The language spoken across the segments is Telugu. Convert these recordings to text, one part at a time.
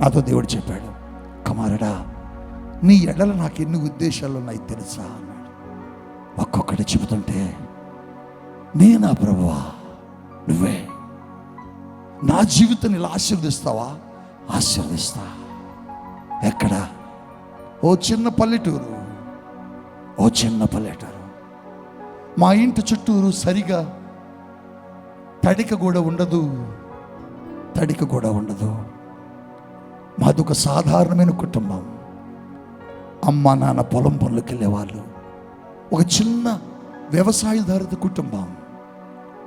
నాతో దేవుడు చెప్పాడు కుమారుడా నీ ఎడల నాకు ఎన్ని ఉద్దేశాలు ఉన్నాయి తెలుసా? అన్నాడు. ఒక్కొక్కటి చెబుతుంటే నేనా ప్రభువా? నువ్వే. నా జీవితాన్ని ఇలా ఆశీర్వదిస్తావా? ఆశీర్వదిస్తా. ఎక్కడ? ఓ చిన్న పల్లెటూరు. ఓ చిన్న పల్లెటూరు. మా ఇంటి చుట్టూరు సరిగా తడిక కూడా ఉండదు. తడిక కూడా ఉండదు. అదొక సాధారణమైన కుటుంబం. అమ్మ నాన్న పొలం పనులకు వెళ్ళేవాళ్ళు. ఒక చిన్న వ్యవసాయదారుల కుటుంబం.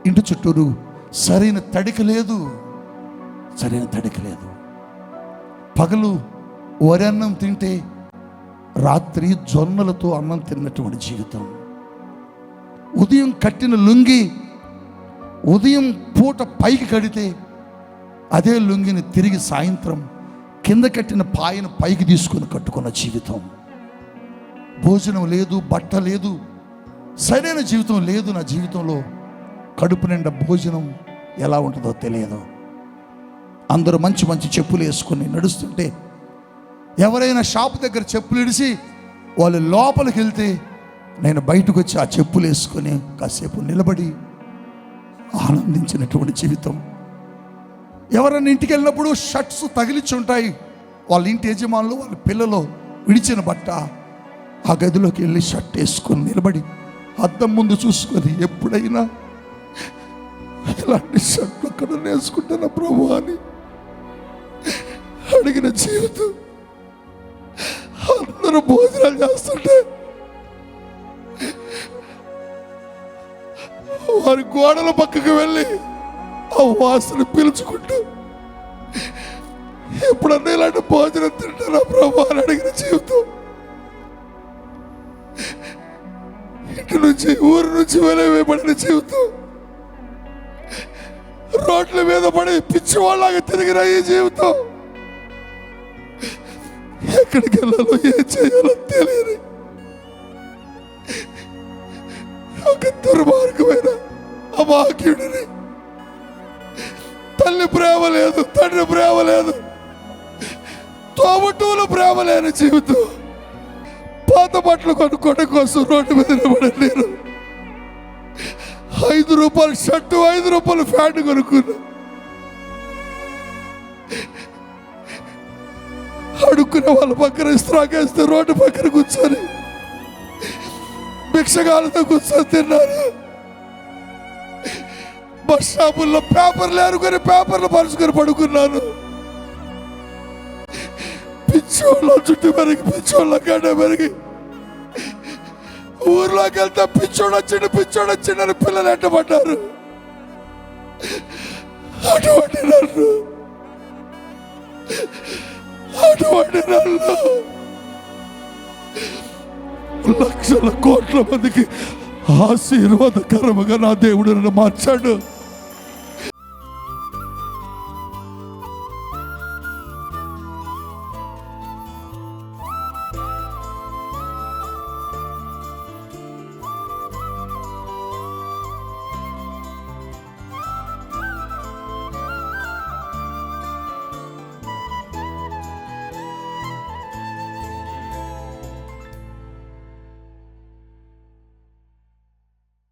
ఇంటి చుట్టూరు సరైన తడిక లేదు. సరైన తడిక లేదు. పగలు వరి అన్నం తింటే రాత్రి జొన్నలతో అన్నం తిన్నటువంటి జీవితం. ఉదయం కట్టిన లుంగి ఉదయం పూట పైకి కడితే అదే లుంగిని తిరిగి సాయంత్రం కింద కట్టిన పాయను పైకి తీసుకొని కట్టుకున్న జీవితం. భోజనం లేదు బట్ట లేదు సరైన జీవితం లేదు నా జీవితంలో. కడుపు నిండా భోజనం ఎలా ఉంటుందో తెలియదు. అందరూ మంచి మంచి చెప్పులు వేసుకొని నడుస్తుంటే ఎవరైనా షాప్ దగ్గర చెప్పులు ఇడిసి వాళ్ళు లోపలికి వెళ్తే నేను బయటకు వచ్చి ఆ చెప్పులు వేసుకొని కాసేపు నిలబడి ఆనందించినటువంటి జీవితం. ఎవరైనా ఇంటికి వెళ్ళినప్పుడు షర్ట్స్ తగిలిచ్చి ఉంటాయి. వాళ్ళ ఇంటి యజమానులు వాళ్ళ పిల్లలు విడిచిన బట్ట ఆ గదిలోకి వెళ్ళి షర్ట్ వేసుకొని నిలబడి అద్దం ముందు చూసుకొని ఎప్పుడైనా ఇలాంటి షర్ట్లు అక్కడ వేసుకుంటాను ప్రభు అని అడిగిన జీవితం. అందరూ భోజనాలు చేస్తుంటే వారి గోడల పక్కకు వెళ్ళి ఆ వాసన పీల్చుకుంటూ ఎప్పుడన్నా ఇలాంటి భోజనం తింటారా ప్రభు అని అడిగిన జీవితం. ఇంటి నుంచి ఊరు నుంచి వెలవేయబడిన జీవితం. రోడ్ల మీద పడి పిచ్చివాళ్ళగా తిరిగిన ఈ జీవితం. ఎక్కడికి వెళ్ళాలో ఏం చేయాలో తెలియని ఒక దుర్మార్గమైన అమాక్యుడిని తల్లి ప్రేమ లేదు తండ్రి ప్రేమ లేదు. తోబుట్టువులు ప్రేమ లేని జీవితం. పాత బట్టలు కొనుక్కోవడం కోసం రోడ్డు మీద నిలబడి నేను. ఐదు రూపాయలు షర్టు ఐదు రూపాయలు ప్యాంట్ కొనుక్కున్నా. అడుక్కునే వాళ్ళ పక్కన ఇస్త్రాకేస్తే రోడ్డు పక్కన కూర్చొని భిక్షగాలతో కూర్చొని తిన్నారు బస్ షాపుల్లో పేపర్లు ఏరుకొని పేపర్లు పరుచుకొని పడుకున్నాను. పిచ్చోళ్ళ చుట్టూ పెరిగి పిచ్చోళ్ళ గడ్డ పెరిగి. ఊర్లోకి వెళ్తే పిచ్చోడు వచ్చిండు పిచ్చోడు వచ్చిండని పిల్లలు ఎంటబడ్డారు అటువంటి నన్ను. అటువంటి నన్ను. లక్షల కోట్ల మందికి ఆశీర్వాదకరముగా నా దేవుడు నన్ను మార్చాడు.